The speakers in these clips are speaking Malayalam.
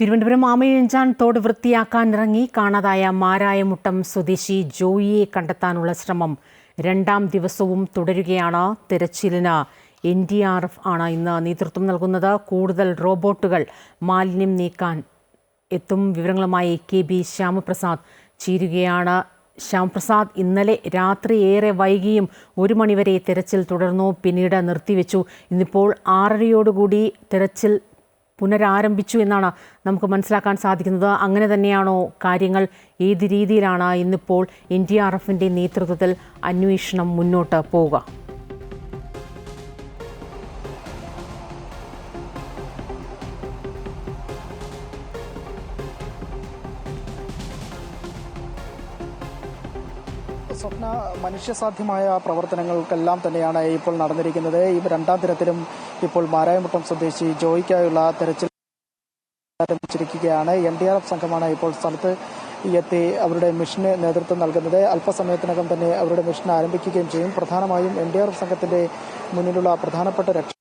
തിരുവനന്തപുരം ആമയിഴഞ്ചാൻ തോട് വൃത്തിയാക്കാൻ ഇറങ്ങി കാണാതായ മാരായമുട്ടം സ്വദേശി ജോയിയെ കണ്ടെത്താനുള്ള ശ്രമം. രണ്ടാം ദിവസവും തുടരുകയാണ് തിരച്ചിലിന്. എൻ ഡി ആർ എഫ് ആണ് ഇന്ന് നേതൃത്വം നൽകുന്നത്. കൂടുതൽ റോബോട്ടുകൾ മാലിന്യം നീക്കാൻ എത്തും വിവരങ്ങളുമായി കെ ബി ശ്യാമപ്രസാദ് ചേരുകയാണ്. ശ്യാംപ്രസാദ് ഇന്നലെ രാത്രി ഏറെ വൈകിയും ഒരു മണിവരെ തിരച്ചിൽ തുടർന്നു. പിന്നീട് നിർത്തിവെച്ചു. ഇന്നിപ്പോൾ ആറരയോടുകൂടി തിരച്ചിൽ പുനരാരംഭിച്ചു എന്നാണ് നമുക്ക് മനസ്സിലാക്കാൻ സാധിക്കുന്നത്. അങ്ങനെ തന്നെയാണോ കാര്യങ്ങൾ? ഏത് രീതിയിലാണ് ഇന്നിപ്പോൾ എൻ ഡി ആർ എഫിന്റെ നേതൃത്വത്തിൽ അന്വേഷണം മുന്നോട്ട് പോവുക? മനുഷ്യസാധ്യമായ പ്രവർത്തനങ്ങൾക്കെല്ലാം തന്നെയാണ് ഇപ്പോൾ നടന്നിരിക്കുന്നത്. ഈ രണ്ടാം ദിനത്തിലും ഇപ്പോൾ മാരായമുട്ടം സ്വദേശി ജോയിക്കായുള്ള തെരച്ചിൽ ആരംഭിച്ചിരിക്കുകയാണ്. എൻ ഡി ആർ എഫ് സംഘമാണ് ഇപ്പോൾ സ്ഥലത്ത് എത്തി അവരുടെ മിഷന് നേതൃത്വം നൽകുന്നത്. അല്പസമയത്തിനകം തന്നെ അവരുടെ മിഷൻ ആരംഭിക്കുകയും ചെയ്യും. പ്രധാനമായും എൻ ഡി ആർ എഫ് സംഘത്തിന്റെ മുന്നിലുള്ള പ്രധാനപ്പെട്ട രക്ഷ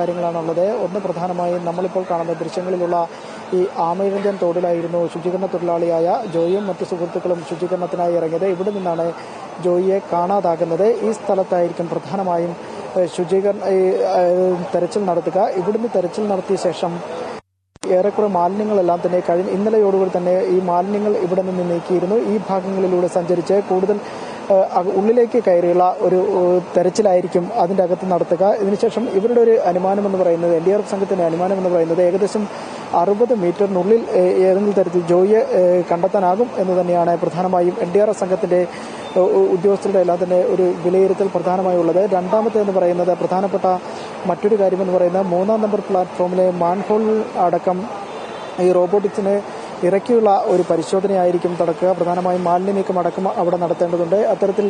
കാര്യങ്ങളാണുള്ളത്. ഒന്ന് പ്രധാനമായും നമ്മളിപ്പോൾ കാണുന്ന ദൃശ്യങ്ങളിലുള്ള ഈ ആമയിഴഞ്ചൻ തോടിലായിരുന്നു ശുചീകരണ തൊഴിലാളിയായ ജോയിയും മറ്റു സുഹൃത്തുക്കളും ശുചീകരണത്തിനായി ഇറങ്ങിയത്. ഇവിടെ നിന്നാണ് ജോയിയെ കാണാതാകുന്നത്. ഈ സ്ഥലത്തായിരിക്കും പ്രധാനമായും ശുചീകരണ തെരച്ചിൽ നടത്തുക. ഇവിടുന്ന് തെരച്ചിൽ നടത്തിയ ശേഷം ഏറെക്കുറെ മാലിന്യങ്ങളെല്ലാം തന്നെ കഴിഞ്ഞ ഇന്നലെയോടുകൂടി തന്നെ ഈ മാലിന്യങ്ങൾ ഇവിടെ നിന്ന് നീക്കിയിരുന്നു. ഈ ഭാഗങ്ങളിലൂടെ സഞ്ചരിച്ച് കൂടുതൽ ഉള്ളിലേക്ക് കയറിയുള്ള ഒരു തെരച്ചിലായിരിക്കും അതിന്റെ അകത്ത് നടത്തുക. ഇതിനുശേഷം ഇവരുടെ ഒരു അനുമാനം എന്ന് പറയുന്നത് എൻ ഡി ആർ എഫ് സംഘത്തിന്റെ അനുമാനം എന്ന് പറയുന്നത് ഏകദേശം അറുപത് മീറ്ററിനുള്ളിൽ ഏതെങ്കിലും തരത്തിൽ ജോയിയെ കണ്ടെത്താനാകും എന്ന് തന്നെയാണ് പ്രധാനമായും എൻ ഡി ആർ എഫ് സംഘത്തിന്റെ ഉദ്യോഗസ്ഥരുടെ എല്ലാം തന്നെ ഒരു വിലയിരുത്തൽ പ്രധാനമായുള്ളത് രണ്ടാമത്തെ എന്ന് പറയുന്നത് പ്രധാനപ്പെട്ട മറ്റൊരു കാര്യമെന്ന് പറയുന്നത് മൂന്നാം നമ്പർ പ്ലാറ്റ്ഫോമിലെ മാൻഹോൾ അടക്കം ഈ റോബോട്ടിക്സിനെ ഇറക്കിയുള്ള ഒരു പരിശോധനയായിരിക്കും നടക്കുക. പ്രധാനമായും മാലിന്യ നീക്കം അടക്കം അവിടെ നടത്തേണ്ടതുണ്ട്. അത്തരത്തിൽ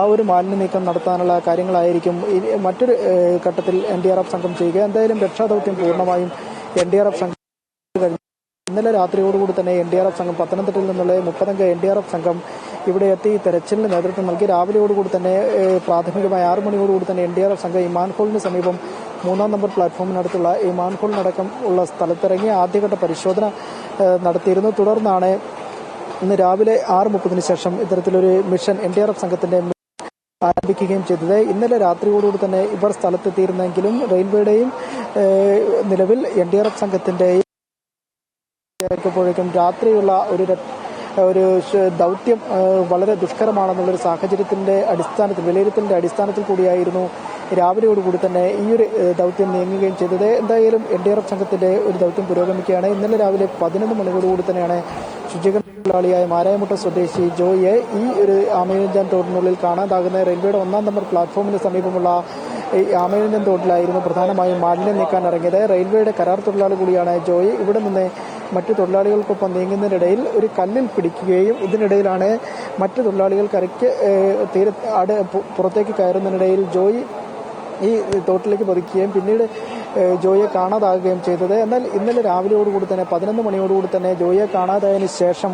ആ ഒരു മാലിന്യ നീക്കം നടത്താനുള്ള കാര്യങ്ങളായിരിക്കും മറ്റൊരു ഘട്ടത്തിൽ എൻ ഡി ആർ എഫ് സംഘം ചെയ്യുക. എന്തായാലും രക്ഷാദൌത്യം പൂർണമായും എൻ ഡി ആർ എഫ് സംഘം ഇന്നലെ രാത്രിയോടുകൂടി തന്നെ എൻ ഡി ആർ എഫ് സംഘം പത്തനംതിട്ടയിൽ നിന്നുള്ള മുപ്പതംഗ എൻ ഡി ആർ എഫ് സംഘം ഇവിടെ എത്തി തെരച്ചിലിന് നേതൃത്വം നൽകി. രാവിലെയോടുകൂടി തന്നെ പ്രാഥമികമായി ആറു മണിയോടുകൂടി തന്നെ എൻ ഡി ആർ എഫ് സംഘം ഈ സമീപം മൂന്നാം നമ്പർ പ്ലാറ്റ്ഫോമിനടുത്തുള്ള ഈ മാൻഹോളിനടക്കം ഉള്ള സ്ഥലത്തിറങ്ങി ആദ്യഘട്ട പരിശോധന നടത്തിയിരുന്നു. തുടർന്നാണ് ഇന്ന് രാവിലെ ആറ് മുപ്പതിന് ശേഷം ഇത്തരത്തിലൊരു mission N D R F സംഘത്തിന്റെ ആരംഭിക്കുകയും ചെയ്തത്. ഇന്നലെ രാത്രിയോടുകൂടി തന്നെ ഇവർ സ്ഥലത്തെത്തിയിരുന്നെങ്കിലും റെയിൽവേയുടെയും നിലവിൽ എൻ ഡി ആർ എഫ് സംഘത്തിന്റെയും രാത്രിയുള്ള ഒരു ഒരു ദൗത്യം വളരെ ദുഷ്കരമാണെന്നുള്ളൊരു സാഹചര്യത്തിന്റെ അടിസ്ഥാനത്തിൽ വിലയിരുത്തലിന്റെ അടിസ്ഥാനത്തിൽ കൂടിയായിരുന്നു രാവിലെയോടുകൂടി തന്നെ ഈ ഒരു ദൗത്യം നീങ്ങുകയും ചെയ്തത്. എന്തായാലും എൻ ഡി ആർ എഫ് സംഘത്തിന്റെ ഒരു ദൗത്യം പുരോഗമിക്കുകയാണ്. ഇന്നലെ രാവിലെ പതിനൊന്ന് മണിയോടുകൂടി തന്നെയാണ് ശുചീകരണ തൊഴിലാളിയായ മാരായമുട്ട സ്വദേശി ജോയിയെ ഈ ഒരു ആമയഞ്ചാൻ തോടിനുള്ളിൽ കാണാതാകുന്ന റെയിൽവേയുടെ ഒന്നാം നമ്പർ പ്ലാറ്റ്ഫോമിന് സമീപമുള്ള ഈ ആമയഞ്ചൻ തോട്ടിലായിരുന്നു പ്രധാനമായും മാലിന്യം നീക്കാൻ ഇറങ്ങിയത് റെയിൽവേയുടെ കരാർ തൊഴിലാളി കൂടിയാണ് ജോയി. ഇവിടെ നിന്ന് മറ്റു തൊഴിലാളികൾക്കൊപ്പം നീങ്ങുന്നതിനിടയിൽ ഒരു കല്ലിൽ പിടിക്കുകയും ഇതിനിടയിലാണ് മറ്റു തൊഴിലാളികൾ കരയ്ക്ക് തീര പുറത്തേക്ക് കയറുന്നതിനിടയിൽ ജോയി ഈ തോട്ടിലേക്ക് പതിക്കുകയും പിന്നീട് ജോയിയെ കാണാതാകുകയും ചെയ്തത്. എന്നാൽ ഇന്നലെ രാവിലെയോടുകൂടി തന്നെ പതിനൊന്ന് മണിയോടുകൂടി തന്നെ ജോയിയെ കാണാതായതിനു ശേഷം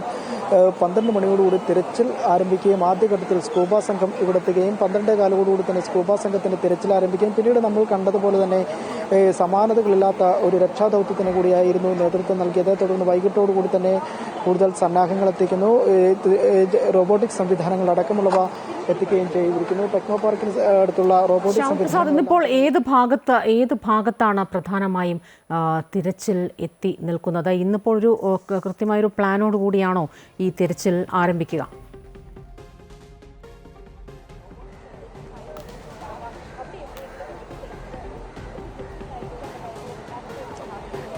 പന്ത്രണ്ട് മണിയോടുകൂടി തിരച്ചിൽ ആരംഭിക്കുകയും ആദ്യഘട്ടത്തിൽ സ്കൂബ സംഘം ഇവിടെ എത്തുകയും പന്ത്രണ്ടേ കാലോടുകൂടി തന്നെ സ്കൂബ സംഘത്തിന്റെ തിരച്ചിൽ ആരംഭിക്കുകയും. പിന്നീട് നമ്മൾ കണ്ടതുപോലെ തന്നെ സമാനതകളില്ലാത്ത ഒരു രക്ഷാദൗത്യത്തിന് കൂടിയായിരുന്നു നേതൃത്വം നൽകിയത്. തുടർന്ന് വൈകിട്ടോടുകൂടി തന്നെ കൂടുതൽ സന്നാഹങ്ങൾ എത്തിക്കുന്നു. റോബോട്ടിക് സംവിധാനങ്ങൾ അടക്കമുള്ളവ എത്തിക്കുകയും ചെയ്തിരിക്കുന്നു. ടെക്നോ പാർക്കിന് അടുത്തുള്ള റോബോട്ടിക് സംവിധാനം ഇപ്പോൾ ഏത് ഭാഗത്ത് ഏത് ഭാഗത്താണ് പ്രധാനമായും തിരച്ചിൽ എത്തി നിൽക്കുന്നത്. ഇന്നിപ്പോൾ ഒരു കൃത്യമായൊരു പ്ലാനോട് കൂടിയാണോ ഈ തിരച്ചിൽ ആരംഭിക്കുക?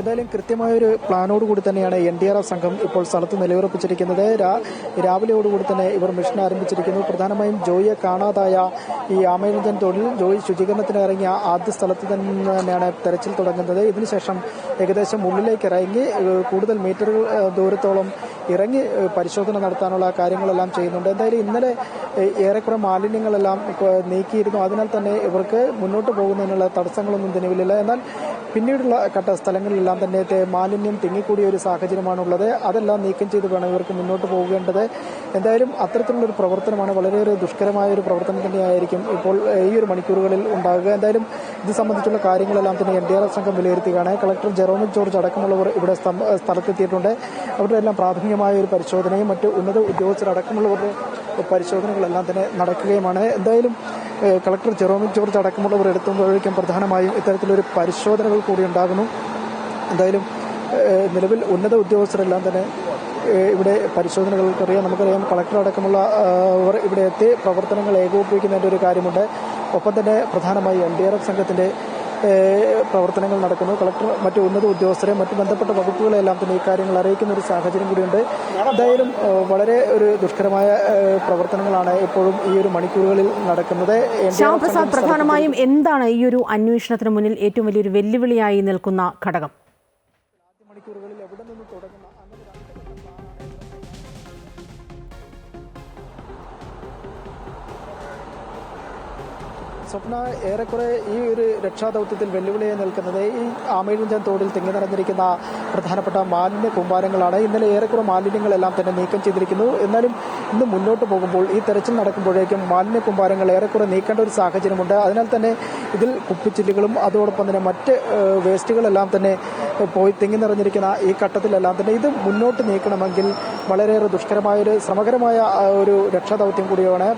എന്തായാലും കൃത്യമായൊരു പ്ലാനോട് കൂടി തന്നെയാണ് എൻ ഡി ആർ എഫ് സംഘം ഇപ്പോൾ സ്ഥലത്ത് നിലയുറപ്പിച്ചിരിക്കുന്നത്. രാവിലെയോടുകൂടി തന്നെ ഇവർ മിഷൻ ആരംഭിച്ചിരിക്കുന്നു. പ്രധാനമായും ജോയിയെ കാണാതായ ഈ ആമയഞ്ചൻ തൊഴിൽ ജോയി ശുചീകരണത്തിന് ഇറങ്ങിയ ആദ്യ സ്ഥലത്ത് തന്നെ തന്നെയാണ് തെരച്ചിൽ തുടങ്ങുന്നത്. ഇതിനുശേഷം ഏകദേശം ഉള്ളിലേക്ക് ഇറങ്ങി കൂടുതൽ മീറ്ററുകൾ ദൂരത്തോളം ഇറങ്ങി പരിശോധന നടത്താനുള്ള കാര്യങ്ങളെല്ലാം ചെയ്യുന്നുണ്ട്. എന്തായാലും ഇന്നലെ ഏറെക്കുറെ മാലിന്യങ്ങളെല്ലാം നീക്കിയിരുന്നു. അതിനാൽ തന്നെ ഇവർക്ക് മുന്നോട്ട് പോകുന്നതിനുള്ള തടസ്സങ്ങളൊന്നും നിലവിലില്ല എന്നാൽ പിന്നീടുള്ള ഘട്ട സ്ഥലങ്ങളിലെല്ലാം തന്നെ മാലിന്യം തിങ്ങിക്കൂടിയ ഒരു സാഹചര്യമാണുള്ളത്. അതെല്ലാം നീക്കം ചെയ്ത് വേണം ഇവർക്ക് മുന്നോട്ട് പോകേണ്ടത്. എന്തായാലും അത്തരത്തിലുള്ള ഒരു പ്രവർത്തനമാണ് വളരെയേറെ ദുഷ്കരമായ ഒരു പ്രവർത്തനം തന്നെയായിരിക്കും ഇപ്പോൾ ഈ ഒരു മണിക്കൂറുകളിൽ ഉണ്ടാകുക. എന്തായാലും ഇത് സംബന്ധിച്ചുള്ള കാര്യങ്ങളെല്ലാം തന്നെ എൻ ഡി ആർ എഫ് സംഘം വിലയിരുത്തുകയാണ്. കളക്ടർ ജെറോമിക് ജോർജ് അടക്കമുള്ളവർ ഇവിടെ സ്ഥലത്തെത്തിയിട്ടുണ്ട്. അവരുടെ എല്ലാം പ്രാഥമികമായ ഒരു പരിശോധനയും മറ്റ് ഉന്നത ഉദ്യോഗസ്ഥർ അടക്കമുള്ളവരുടെ പരിശോധനകളെല്ലാം തന്നെ നടക്കുകയുമാണ്. എന്തായാലും കളക്ടർ ജെറോമിൻ ജോർജ് അടക്കമുള്ളവർ എടുത്തുമ്പോഴേക്കും പ്രധാനമായും ഇത്തരത്തിലൊരു പരിശോധനകൾ കൂടി ഉണ്ടാകുന്നു. എന്തായാലും നിലവിൽ ഉന്നത ഉദ്യോഗസ്ഥരെല്ലാം തന്നെ ഇവിടെ പരിശോധനകൾക്കറിയാം നമുക്കറിയാം കളക്ടർ അടക്കമുള്ള അവർ ഇവിടെ എത്തി. പ്രവർത്തനങ്ങൾ ഏകോപിപ്പിക്കുന്നതിന്റെ ഒരു കാര്യമുണ്ട്. ഒപ്പം തന്നെ പ്രധാനമായി എൻ ഡി ആർ എഫ് സംഘത്തിന്റെ പ്രവർത്തനങ്ങൾ നടക്കുന്നു. കളക്ടർ മറ്റ് ഉന്നത ഉദ്യോഗസ്ഥരെ മറ്റ് ബന്ധപ്പെട്ട വകുപ്പുകളെല്ലാം തന്നെ ഇക്കാര്യങ്ങൾ അറിയിക്കുന്ന ഒരു സാഹചര്യം കൂടിയുണ്ട്. എന്തായാലും വളരെ ഒരു ദുഷ്കരമായ പ്രവർത്തനങ്ങളാണ് ഇപ്പോഴും ഈ ഒരു മണിക്കൂറുകളിൽ നടക്കുന്നത്. ശ്യാമപ്രസാദ് പ്രധാനമായും എന്താണ് ഈ ഒരു അന്വേഷണത്തിന് മുന്നിൽ ഏറ്റവും വലിയൊരു വെല്ലുവിളിയായി നിൽക്കുന്ന ഘടകം? മണിക്കൂറുകളിൽ എവിടെ നിന്ന് തുടങ്ങുന്ന സ്വപ്ന ഏറെക്കുറെ ഈ ഒരു രക്ഷാദൗത്യത്തിൽ വെല്ലുവിളിയായി നിൽക്കുന്നത് ഈ ആമയിഴഞ്ചൻ തോടിൽ തിങ്ങി നിറഞ്ഞിരിക്കുന്ന പ്രധാനപ്പെട്ട മാലിന്യ കൂമ്പാരങ്ങളാണ്. ഇന്നലെ ഏറെക്കുറെ മാലിന്യങ്ങളെല്ലാം തന്നെ നീക്കം ചെയ്തിരിക്കുന്നു. എന്നാലും ഇന്ന് മുന്നോട്ട് പോകുമ്പോൾ ഈ തെരച്ചിൽ നടക്കുമ്പോഴേക്കും മാലിന്യ കൂമ്പാരങ്ങൾ ഏറെക്കുറെ നീക്കേണ്ട ഒരു സാഹചര്യമുണ്ട്. അതിനാൽ തന്നെ ഇതിൽ കുപ്പിച്ചില്ലുകളും അതോടൊപ്പം തന്നെ മറ്റ് വേസ്റ്റുകളെല്ലാം തന്നെ പോയി തിങ്ങി നിറഞ്ഞിരിക്കുന്ന ഈ ഘട്ടത്തിലെല്ലാം തന്നെ ഇത് മുന്നോട്ട് നീക്കണമെങ്കിൽ വളരെയേറെ ദുഷ്കരമായ ഒരു ശ്രമകരമായ ഒരു രക്ഷാദൗത്യം കൂടിയാണ്.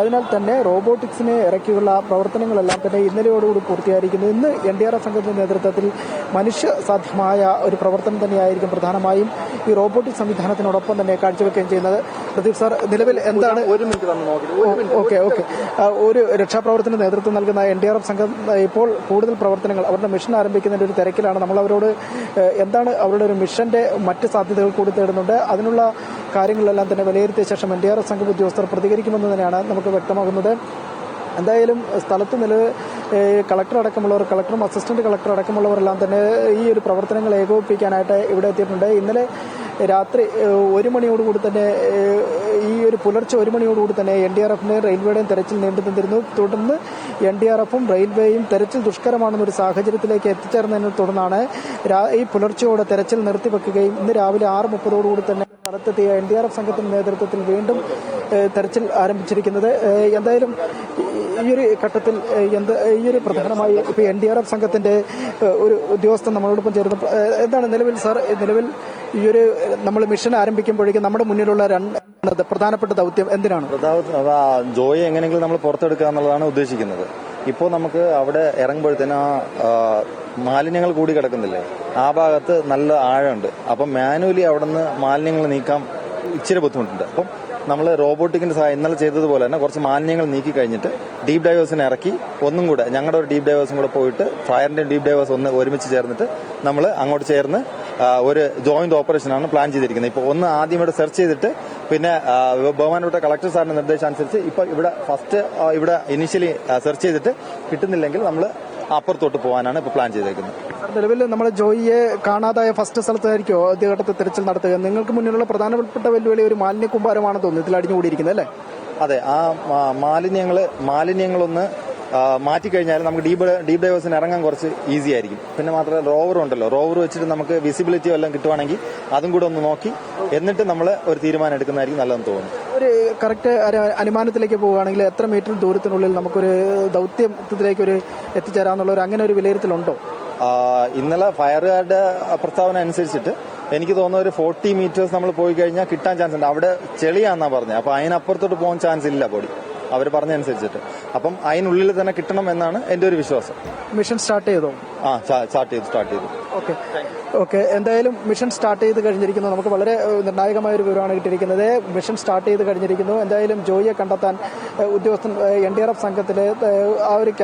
അതിനാൽ തന്നെ റോബോട്ടിക്സിനെ ഇറക്കിയുള്ള പ്രവർത്തനങ്ങളെല്ലാം തന്നെ ഇന്നലെയോടുകൂടി പൂർത്തിയായിരിക്കുന്നു. ഇന്ന് എൻ ഡി ആർ എഫ് സംഘത്തിന്റെ നേതൃത്വത്തിൽ മനുഷ്യ സാധ്യമായ ഒരു പ്രവർത്തനം തന്നെയായിരിക്കും പ്രധാനമായും ഈ റോബോട്ടിക് സംവിധാനത്തിനോടൊപ്പം തന്നെ കാഴ്ചവെക്കുകയും ചെയ്യുന്നത്. പ്രദീപ് സാർ നിലവിൽ എന്താണ്? ഒരു മിനിറ്റ് ഓക്കെ ഓക്കെ. ഒരു രക്ഷാപ്രവർത്തന നേതൃത്വം നൽകുന്ന എൻ ഡി ആർ എഫ് സംഘം ഇപ്പോൾ കൂടുതൽ പ്രവർത്തനങ്ങൾ അവരുടെ മിഷൻ ആരംഭിക്കുന്നതിന്റെ ഒരു തിരക്കിലാണ്. നമ്മൾ അവരോട് എന്താണ് അവരുടെ ഒരു മിഷന്റെ മറ്റ് സാധ്യതകൾ കൂടി തേടുന്നുണ്ട്. അതിനുള്ള കാര്യങ്ങളെല്ലാം തന്നെ വിലയിരുത്തിയ ശേഷം എൻ ഡി ആർ എഫ് സംഘം ഉദ്യോഗസ്ഥർ പ്രതികരിക്കുമെന്ന് തന്നെയാണ് നമുക്ക് വ്യക്തമാകുന്നത്. എന്തായാലും സ്ഥലത്ത് നില കളക്ടർ അടക്കമുള്ളവർ കളക്ടറും അസിസ്റ്റന്റ് കളക്ടർ അടക്കമുള്ളവരെല്ലാം തന്നെ ഈ ഒരു പ്രവർത്തനങ്ങൾ ഏകോപിപ്പിക്കാനായിട്ട് ഇവിടെ എത്തിയിട്ടുണ്ട്. ഇന്നലെ രാത്രി ഒരു മണിയോടുകൂടി തന്നെ ഈ ഒരു പുലർച്ചെ ഒരു മണിയോടുകൂടി തന്നെ എൻ ഡി ആർ എഫിന്റെയും റെയിൽവേയുടെയും തെരച്ചിൽ നീണ്ടു നിന്നിരുന്നു തുടർന്ന് എൻ ഡി ആർ എഫും റെയിൽവേയും തെരച്ചിൽ ദുഷ്കരമാണെന്നൊരു സാഹചര്യത്തിലേക്ക് എത്തിച്ചേർന്നതിനെ തുടർന്നാണ് ഈ പുലർച്ചെയോടെ തെരച്ചിൽ നിർത്തിവെക്കുകയും ഇന്ന് രാവിലെ ആറ് മുപ്പതോടുകൂടി തന്നെ സ്ഥലത്തെത്തിയ എൻ ഡി ആർ എഫ് സംഘത്തിന്റെ നേതൃത്വത്തിൽ വീണ്ടും തെരച്ചിൽ ആരംഭിച്ചിരിക്കുന്നത്. എന്തായാലും ഈ- ഒരു ഘട്ടത്തിൽ എന്ത് ഈയൊരു പ്രധാനമായി ഇപ്പോൾ എൻ ഡി ആർ എഫ് സംഘത്തിന്റെ ഒരു ഉദ്യോഗസ്ഥൻ നമ്മളോടൊപ്പം ചേർന്ന് എന്താണ് നിലവിൽ സർ നിലവിൽ ഈയൊരു നമ്മൾ മിഷൻ ആരംഭിക്കുമ്പോഴേക്കും നമ്മുടെ മുന്നിലുള്ള രണ്ട് പ്രധാനപ്പെട്ട ദൗത്യം എന്തിനാണ്? ജോയെ എങ്ങനെയെങ്കിലും നമ്മൾ പുറത്തെടുക്കുക എന്നുള്ളതാണ് ഉദ്ദേശിക്കുന്നത്. ഇപ്പോൾ നമുക്ക് അവിടെ ഇറങ്ങുമ്പോഴത്തേന് ആ മാലിന്യങ്ങൾ കൂടി കിടക്കുന്നില്ലേ? ആ ഭാഗത്ത് നല്ല ആഴമുണ്ട്. അപ്പം മാനുവലി അവിടെ നിന്ന് മാലിന്യങ്ങൾ നീക്കാൻ ഇച്ചിരി ബുദ്ധിമുട്ടുണ്ട്. അപ്പം നമ്മൾ റോബോട്ടിക്കിന്റെ സഹായം ഇന്നലെ ചെയ്തതുപോലെ തന്നെ കുറച്ച് മാലിന്യങ്ങൾ നീക്കി കഴിഞ്ഞിട്ട് ഡീപ് ഡൈവേഴ്സിനെ ഇറക്കി. ഒന്നും കൂടെ ഞങ്ങളുടെ ഒരു ഡീപ് ഡൈവേഴ്സും കൂടെ പോയിട്ട് ഫയറിന്റെ ഡീപ് ഡൈവേഴ്സ് ഒന്ന് ഒരുമിച്ച് ചേർന്നിട്ട് നമ്മൾ അങ്ങോട്ട് ചേർന്ന് ഒരു ജോയിന്റ് ഓപ്പറേഷനാണ് പ്ലാൻ ചെയ്തിരിക്കുന്നത്. ഇപ്പോൾ ഒന്ന് ആദ്യം ഇവിടെ സെർച്ച് ചെയ്തിട്ട് പിന്നെ ബഹുമാനപ്പെട്ട കളക്ടർ സാറിന്റെ നിർദ്ദേശം അനുസരിച്ച് ഇപ്പൊ ഇവിടെ ഫസ്റ്റ് ഇവിടെ ഇനിഷ്യലി സെർച്ച് ചെയ്തിട്ട് കിട്ടുന്നില്ലെങ്കിൽ നമ്മൾ അപ്പുറത്തോട്ട് പോകാനാണ് ഇപ്പൊ പ്ലാൻ ചെയ്തേക്കുന്നത്. നിലവിൽ നമ്മൾ ജോയിയെ കാണാതായ ഫസ്റ്റ് സ്ഥലത്തായിരിക്കും ആദ്യഘട്ടത്തിൽ തിരച്ചിൽ നടത്തുക? നിങ്ങൾക്ക് മുന്നിലുള്ള പ്രധാനപ്പെട്ട വെല്ലുവിളി ഒരു മാലിന്യ കുമ്പാരമാണെന്ന് തോന്നുന്നു. ഇതിൽ അടിഞ്ഞുകൂടിയിരിക്കുന്നത് അല്ലേ? അതെ ആ മാലിന്യങ്ങൾ മാലിന്യങ്ങൾ മാലിന്യങ്ങളൊന്ന് മാറ്റിക്കഴിഞ്ഞാൽ നമുക്ക് ഡീപ് ഡീപ് ഡൈവേഴ്സിന് ഇറങ്ങാൻ കുറച്ച് ഈസി ആയിരിക്കും. പിന്നെ മാത്രമല്ല റോവർ ഉണ്ടല്ലോ. റോവർ വെച്ചിട്ട് നമുക്ക് വിസിബിലിറ്റി വല്ലതും കിട്ടുവാണെങ്കിൽ അതും കൂടെ ഒന്ന് നോക്കി എന്നിട്ട് നമ്മൾ ഒരു തീരുമാനം എടുക്കുന്നതായിരിക്കും നല്ലതെന്ന് തോന്നുന്നു. ഒരു കറക്റ്റ് അനുമാനത്തിലേക്ക് പോവുകയാണെങ്കിൽ എത്ര മീറ്റർ ദൂരത്തിനുള്ളിൽ നമുക്കൊരു ദൗത്യത്തിലേക്ക് ഒരു എത്തിച്ചേരാന്നുള്ള ഒരു അങ്ങനെ ഒരു വിലയിരുത്തലുണ്ടോ? ഇന്നലെ ഫയർഗാർഡ് പ്രസ്താവന അനുസരിച്ചിട്ട് എനിക്ക് തോന്നുന്ന ഒരു ഫോർട്ടി മീറ്റേഴ്സ് നമ്മൾ പോയി കഴിഞ്ഞാൽ കിട്ടാൻ ചാൻസ് ഉണ്ട്. അവിടെ ചെളിയാന്നാ പറഞ്ഞത് അപ്പൊ അതിനപ്പുറത്തോട്ട് പോകാൻ ചാൻസ് ഇല്ല ബോഡി അവർ പറഞ്ഞനുസരിച്ചിട്ട്. അപ്പം അതിനുള്ളിൽ തന്നെ കിട്ടണം എന്നാണ് എന്റെ ഒരു വിശ്വാസം. മിഷൻ സ്റ്റാർട്ട് ചെയ്തോ? ആ സ്റ്റാർട്ട് ചെയ്തു സ്റ്റാർട്ട് ചെയ്തു. ഓക്കെ. ഓക്കെ എന്തായാലും മിഷൻ സ്റ്റാർട്ട് ചെയ്ത് കഴിഞ്ഞിരിക്കുന്നു. നമുക്ക് വളരെ നിർണായകമായ ഒരു വിവരമാണ് കിട്ടിയിരിക്കുന്നത്. മിഷൻ സ്റ്റാർട്ട് ചെയ്ത് കഴിഞ്ഞിരിക്കുന്നു. എന്തായാലും ജോയിയെ കണ്ടെത്താൻ ഉദ്യോഗസ്ഥൻ എൻ ഡി ആർ എഫ് സംഘത്തിലെ ആ ഒരു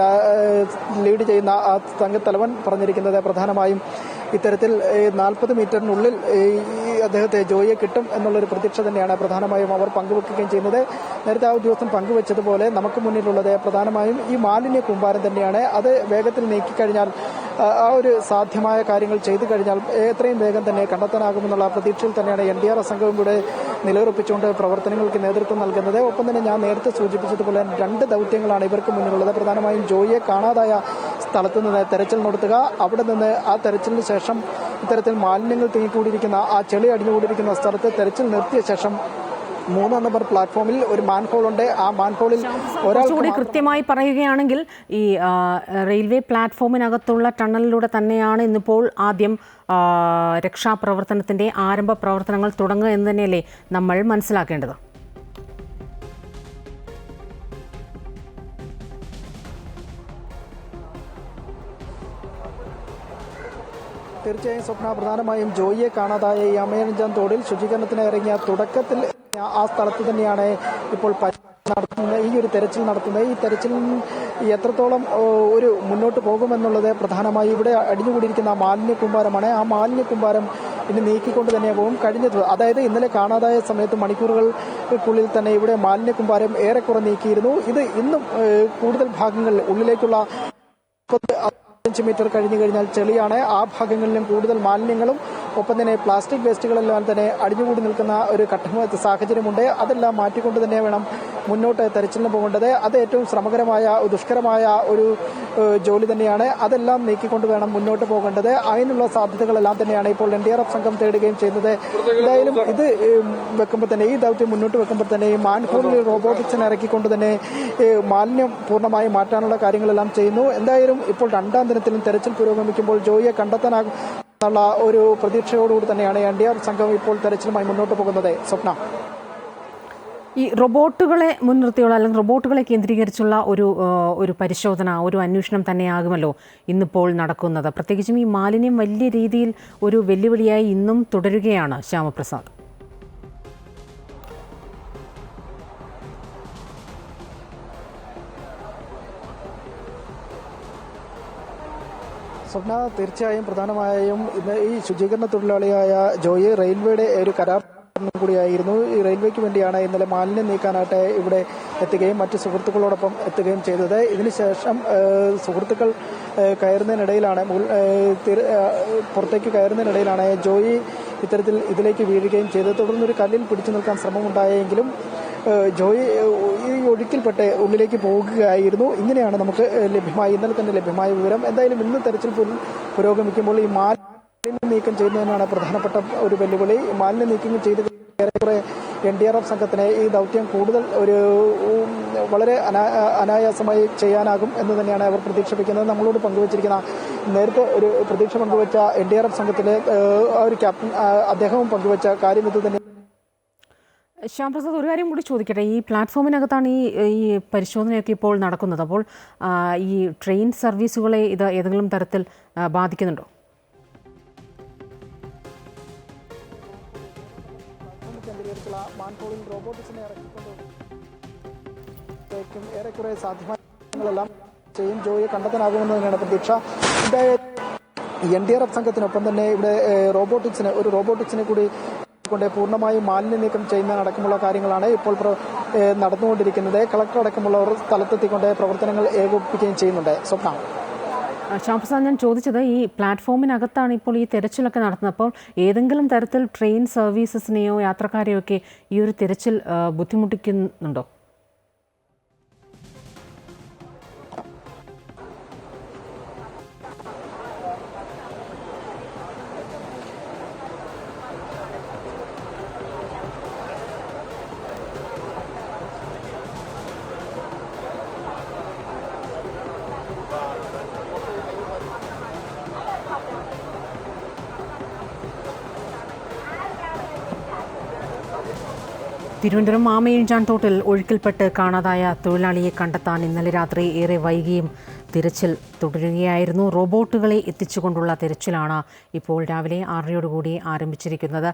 ലീഡ് ചെയ്യുന്ന ആ സംഘത്തലവൻ പറഞ്ഞിരിക്കുന്നത് പ്രധാനമായും ഇത്തരത്തിൽ നാൽപ്പത് മീറ്ററിനുള്ളിൽ അദ്ദേഹത്തെ ജോയിയെ കിട്ടും എന്നുള്ളൊരു പ്രതീക്ഷ തന്നെയാണ് പ്രധാനമായും അവർ പങ്കുവെക്കുകയും ചെയ്യുന്നത്. നേരത്തെ ആ ഉദ്യോഗസ്ഥൻ പങ്കുവച്ചതുപോലെ നമുക്ക് മുന്നിലുള്ളത് പ്രധാനമായും ഈ മാലിന്യ കൂമ്പാരം തന്നെയാണ്. അത് വേഗത്തിൽ നീക്കിക്കഴിഞ്ഞാൽ ആ ഒരു സാധ്യമായ കാര്യങ്ങൾ ചെയ്തു കഴിഞ്ഞാൽ എത്രയും വേഗം തന്നെ കണ്ടെത്താനാകുമെന്നുള്ള പ്രതീക്ഷയിൽ തന്നെയാണ് എൻ ഡി ആർ എസ് സംഘവും കൂടെ നിലയുറപ്പിച്ചുകൊണ്ട് പ്രവർത്തനങ്ങൾക്ക് നേതൃത്വം നൽകുന്നത്. ഒപ്പം തന്നെ ഞാൻ നേരത്തെ സൂചിപ്പിച്ചതുപോലെ രണ്ട് ദൗത്യങ്ങളാണ് ഇവർക്ക് മുന്നിലുള്ളത്. പ്രധാനമായും ജോയിയെ കാണാതായ സ്ഥലത്ത് നിന്ന് തെരച്ചിൽ നടത്തുക അവിടെ നിന്ന് ആ തെരച്ചിലിന് ശേഷം ഇത്തരത്തിൽ മാലിന്യങ്ങൾ തിങ്ങിക്കൂടിയിരിക്കുന്ന ആ ചെളി അടിഞ്ഞുകൂടിയിരിക്കുന്ന സ്ഥലത്ത് തെരച്ചിൽ നിർത്തിയ ശേഷം മൂന്നാം നമ്പർ പ്ലാറ്റ്ഫോമിൽ ഒരു മാൻഹോൾ ഉണ്ട്. ആ മാൻഹോളിൽ ഒരാൾ കൂടി കൃത്യമായി പറയുകയാണെങ്കിൽ ഈ റെയിൽവേ പ്ലാറ്റ്ഫോമിനകത്തുള്ള ടണലിലൂടെ തന്നെയാണ് ഇന്നിപ്പോൾ ആദ്യം രക്ഷാപ്രവർത്തനത്തിന്റെ ആരംഭ പ്രവർത്തനങ്ങൾ തുടങ്ങുക എന്ന് തന്നെയല്ലേ നമ്മൾ മനസ്സിലാക്കേണ്ടത്. തീർച്ചയായും സ്വപ്ന പ്രധാനമായും ജോയിയെ കാണാതായ ഈ അമയഞ്ചാൻ തോടിൽ ശുചീകരണത്തിന് ഇറങ്ങിയ തുടക്കത്തിൽ ആ സ്ഥലത്ത് തന്നെയാണ് ഇപ്പോൾ നടത്തുന്നത്. ഈ ഒരു തെരച്ചിൽ നടത്തുന്നത്. ഈ തെരച്ചിൽ എത്രത്തോളം ഒരു മുന്നോട്ട് പോകുമെന്നുള്ളത് പ്രധാനമായി ഇവിടെ അടിഞ്ഞുകൂടിയിരിക്കുന്ന മാലിന്യ കുമ്പാരമാണ്. ആ മാലിന്യ കുമ്പാരം ഇനി നീക്കിക്കൊണ്ട് തന്നെ പോകും. കഴിഞ്ഞത് അതായത് ഇന്നലെ കാണാതായ സമയത്ത് മണിക്കൂറുകൾക്കുള്ളിൽ തന്നെ ഇവിടെ മാലിന്യ കുമ്പാരം ഏറെക്കുറെ നീക്കിയിരുന്നു. ഇത് ഇന്നും കൂടുതൽ ഭാഗങ്ങളിൽ ഉള്ളിലേക്കുള്ള അഞ്ച് മീറ്റർ കഴിഞ്ഞു കഴിഞ്ഞാൽ ചെളിയാണ്. ആ ഭാഗങ്ങളിലും കൂടുതൽ മാലിന്യങ്ങളും ഒപ്പം തന്നെ പ്ലാസ്റ്റിക് വേസ്റ്റുകളെല്ലാം തന്നെ അടിഞ്ഞുകൂടി നിൽക്കുന്ന ഒരു ഘട്ടം സാഹചര്യമുണ്ട്. അതെല്ലാം മാറ്റിക്കൊണ്ട് തന്നെ വേണം മുന്നോട്ട് തെരച്ചിലിന് പോകേണ്ടത്. അത് ഏറ്റവും ശ്രമകരമായ ദുഷ്കരമായ ഒരു ജോലി തന്നെയാണ്. അതെല്ലാം നീക്കിക്കൊണ്ട് വേണം മുന്നോട്ട് പോകേണ്ടത്. അതിനുള്ള സാധ്യതകളെല്ലാം തന്നെയാണ് ഇപ്പോൾ എൻ ഡി ആർ എഫ് സംഘം തേടുകയും ചെയ്യുന്നത്. എന്തായാലും ഇത് വെക്കുമ്പോൾ തന്നെ ഈ ദൗത്യം മുന്നോട്ട് വെക്കുമ്പോൾ തന്നെ ഈ മാൻഹോളിൽ റോബോട്ടിക്സിനെ ഇറക്കിക്കൊണ്ട് തന്നെ മാലിന്യം പൂർണമായി മാറ്റാനുള്ള കാര്യങ്ങളെല്ലാം ചെയ്യുന്നു. എന്തായാലും ഇപ്പോൾ രണ്ടാം ദിനത്തിലും തെരച്ചിൽ പുരോഗമിക്കുമ്പോൾ ജോയിയെ കണ്ടെത്താനാകും എന്നുള്ള ഒരു പ്രതീക്ഷയോടുകൂടി തന്നെയാണ് എൻ ഡി ആർ സംഘം ഇപ്പോൾ തെരച്ചിലുമായി മുന്നോട്ട് പോകുന്നത്. സ്വപ്ന. ഈ റോബോട്ടുകളെ മുൻനിർത്തിയുള്ള അല്ലെങ്കിൽ റോബോട്ടുകളെ കേന്ദ്രീകരിച്ചുള്ള ഒരു ഒരു പരിശോധന ഒരു അന്വേഷണം തന്നെയാകുമല്ലോ ഇന്നിപ്പോൾ നടക്കുന്നത്. പ്രത്യേകിച്ചും ഈ മാലിന്യം വലിയ രീതിയിൽ ഒരു വെല്ലുവിളിയായി ഇന്നും തുടരുകയാണ് ശ്യാമപ്രസാദ്. സ്വപ്ന തീർച്ചയായും പ്രധാനമായും ഇന്ന് ഈ ശുചീകരണ തൊഴിലാളിയായ ജോയി റെയിൽവേയുടെ ഒരു കരാർ കൂടിയായിരുന്നു. ഈ റെയിൽവേക്ക് വേണ്ടിയാണ് ഇന്നലെ മാലിന്യം നീക്കാനായിട്ട് ഇവിടെ എത്തുകയും മറ്റ് സുഹൃത്തുക്കളോടൊപ്പം എത്തുകയും ചെയ്തത്. ഇതിനുശേഷം സുഹൃത്തുക്കൾ കയറുന്നതിനിടയിലാണ് പുറത്തേക്ക് കയറുന്നതിനിടയിലാണ് ജോയി ഇത്തരത്തിൽ ഇതിലേക്ക് വീഴുകയും ചെയ്തത്. തുടർന്നൊരു കല്ലിൽ പിടിച്ചു നിൽക്കാൻ ശ്രമമുണ്ടായെങ്കിലും ജോയി ഈ ഒഴുക്കിൽപ്പെട്ട് ഉള്ളിലേക്ക് പോകുകയായിരുന്നു. ഇങ്ങനെയാണ് നമുക്ക് ലഭ്യമായ ഇന്നലെ തന്നെ ലഭ്യമായ വിവരം. എന്തായാലും ഇന്ന് തെരച്ചിൽ പുര- പുരോഗമിക്കുമ്പോൾ ഈ മാലിന്യം നീക്കം ചെയ്യുന്നതിനാണ് പ്രധാനപ്പെട്ട ഒരു വെല്ലുവിളി. മാലിന്യം നീക്കം ചെയ്ത് ഏറെക്കുറെ എൻ ഡി ആർ എഫ് സംഘത്തിന് ഈ ദൗത്യം കൂടുതൽ ഒരു വളരെ അനാ- അനായാസമായി ചെയ്യാനാകും എന്ന് തന്നെയാണ് അവർ പ്രതീക്ഷിപ്പിക്കുന്നത്. നമ്മളോട് പങ്കുവച്ചിരിക്കുന്ന നേരത്തെ ഒരു പ്രതീക്ഷ പങ്കുവച്ച എൻ ഡി ആർ എഫ് സംഘത്തിലെ ഒരു ക്യാപ്റ്റൻ അദ്ദേഹവും പങ്കുവച്ച കാര്യം ഇത് തന്നെ ശ്യാംപ്രസാദ് ഒരു കാര്യം കൂടി ചോദിക്കട്ടെ. ഈ പ്ലാറ്റ്ഫോമിനകത്താണ് ഈ ഈ പരിശോധനയൊക്കെ ഇപ്പോൾ നടക്കുന്നത്. അപ്പോൾ ഈ ട്രെയിൻ സർവീസുകളെ ഇത് ഏതെങ്കിലും തരത്തിൽ ബാധിക്കുന്നുണ്ടോ? ഏറെക്കുറെ പ്രതീക്ഷ എൻ ഡി ആർ എഫ് സംഘത്തിനൊപ്പം തന്നെ ഇവിടെ റോബോട്ടിക്സിനെ ഒരു റോബോട്ടിക്സിനെ കൂടി കൊണ്ട് പൂർണമായും മാലിന്യ നീക്കം ചെയ്യുന്ന അടക്കമുള്ള കാര്യങ്ങളാണ് ഇപ്പോൾ നടന്നുകൊണ്ടിരിക്കുന്നത്. കളക്ടർ അടക്കമുള്ളവർ സ്ഥലത്തെത്തിക്കൊണ്ട് പ്രവർത്തനങ്ങൾ ഏകോപിപ്പിക്കുകയും ചെയ്യുന്നുണ്ട്. സ്വപ്ന. ശ്യാംപ്രസാദ് ഞാൻ ചോദിച്ചത് ഈ പ്ലാറ്റ്ഫോമിനകത്താണ് ഇപ്പോൾ ഈ തിരച്ചിലൊക്കെ നടത്തുന്നത്. അപ്പോൾ ഏതെങ്കിലും തരത്തിൽ ട്രെയിൻ സർവീസസിനെയോ യാത്രക്കാരെയോ ഒക്കെ ഈ ഒരു തിരച്ചിൽ ബുദ്ധിമുട്ടിക്കുന്നുണ്ടോ? തിരുവനന്തപുരം മാമയിഞ്ചാൻ തോട്ടിൽ ഒഴുക്കിൽപ്പെട്ട് കാണാതായ തൊഴിലാളിയെ കണ്ടെത്താൻ ഇന്നലെ രാത്രി ഏറെ വൈകിയും തിരച്ചിൽ തുടരുകയായിരുന്നു. റോബോട്ടുകളെ എത്തിച്ചുകൊണ്ടുള്ള തിരച്ചിലാണ് ഇപ്പോൾ രാവിലെ ആറരയോടുകൂടി ആരംഭിച്ചിരിക്കുന്നത്.